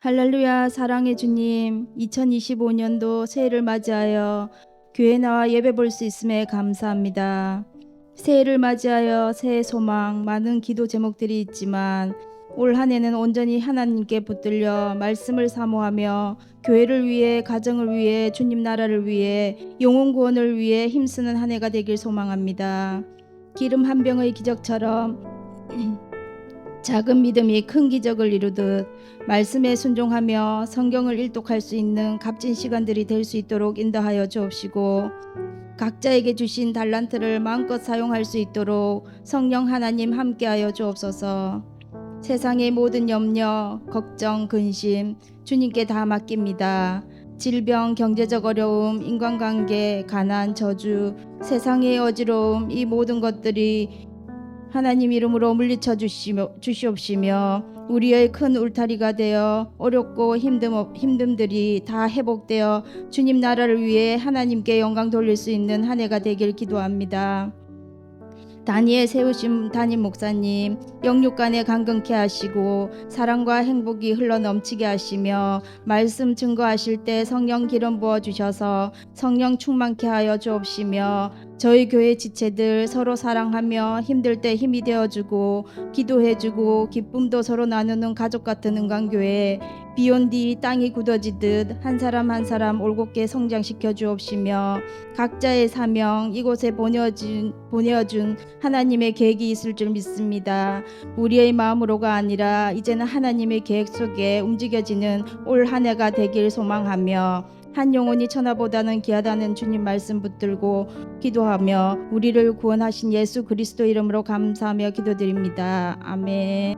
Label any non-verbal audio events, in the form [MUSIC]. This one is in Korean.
할렐루야 사랑의 주님 2025년도 새해를 맞이하여 교회 나와 예배 볼 수 있음에 감사합니다. 새해를 맞이하여 새해 소망 많은 기도 제목들이 있지만 올 한 해는 온전히 하나님께 붙들려 말씀을 사모하며 교회를 위해 가정을 위해 주님 나라를 위해 영혼 구원을 위해 힘쓰는 한 해가 되길 소망합니다. 기름 한 병의 기적처럼 [LAUGHS] 작은 믿음이 큰 기적을 이루듯 말씀에 순종하며 성경을 일독할 수 있는 값진 시간들이 될 수 있도록 인도하여 주옵시고 각자에게 주신 달란트를 마음껏 사용할 수 있도록 성령 하나님 함께하여 주옵소서. 세상의 모든 염려, 걱정, 근심 주님께 다 맡깁니다. 질병, 경제적 어려움, 인간관계, 가난, 저주, 세상의 어지러움 이 모든 것들이 하나님 이름으로 물리쳐 주시며, 주시옵시며 우리의 큰 울타리가 되어 어렵고 힘듦, 힘듦들이 다 회복되어 주님 나라를 위해 하나님께 영광 돌릴 수 있는 한 해가 되길 기도합니다. 다니엘 세우신 담임 목사님 영육간에 강건케 하시고 사랑과 행복이 흘러 넘치게 하시며 말씀 증거하실 때 성령 기름 부어 주셔서 성령 충만케 하여 주옵시며 저희 교회 지체들 서로 사랑하며 힘들 때 힘이 되어주고 기도해주고 기쁨도 서로 나누는 가족 같은 은광교회 비온 뒤 땅이 굳어지듯 한 사람 한 사람 올곧게 성장시켜 주옵시며 각자의 사명 이곳에 보내준 보내어준 하나님의 계획이 있을 줄 믿습니다. 우리의 마음으로가 아니라 이제는 하나님의 계획 속에 움직여지는 올 한 해가 되길 소망하며 한 영혼이 천하보다는 귀하다는 주님 말씀 붙들고 기도하며 우리를 구원하신 예수 그리스도 이름으로 감사하며 기도드립니다. 아멘.